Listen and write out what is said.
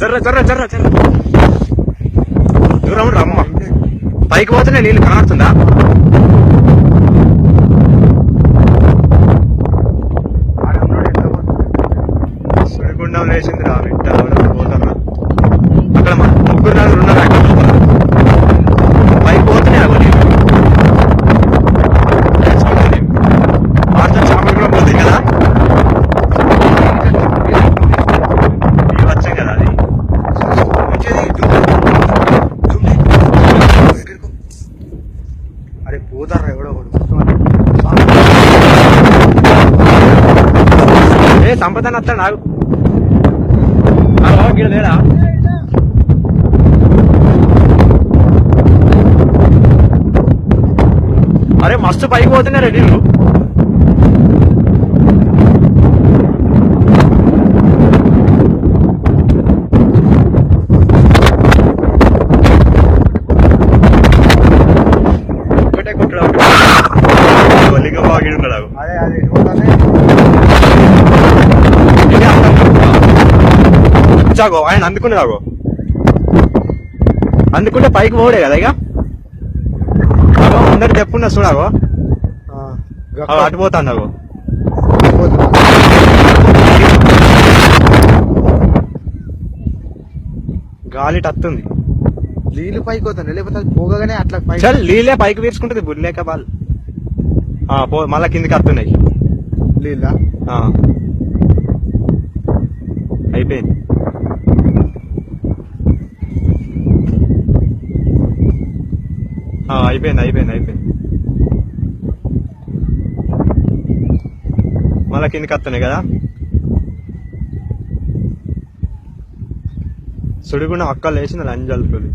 జర్ర జర్ర జర్ర జర్ర. దూరం రమ్మ? పైకి పోతేనే నీళ్ళు కనబడుతుందా? సుడిగుండం లేచింది రా బిడ్డ. అరే పోతారా ఎవడో ఒకడు? ఏ సంపద వస్తాడు నాకు హలో గిడ లేడా? అరే మస్తు పైకి పోతున్నారే నీళ్ళు. ఉన్నాడు అదే అది చాగో ఆయన అందుకునే రాగో అందుకుంటే పైకి పోడే కదా ఇక. అందరు చెప్పున్నా చూడాగో అటు పోతాను అగో పోతున్నా. గాలి టత్తుంది. నీళ్ళు పైకి పోతాను లేకపోతే పోగానే అట్లా చల్ నీళ్ళే పైకి వీర్చుకుంటుంది బుర్లేక బాల్. ఆ, పో మళ్ళా కిందికి వస్తున్నాయి. నీళ్ళ. అయిపోయింది. అయిపోయింది అయిపోయింది అయిపోయింది. మళ్ళా కిందికి వస్తున్నాయి కదా? సుడిగుండం అక్క లేచింది లంజలుతుంది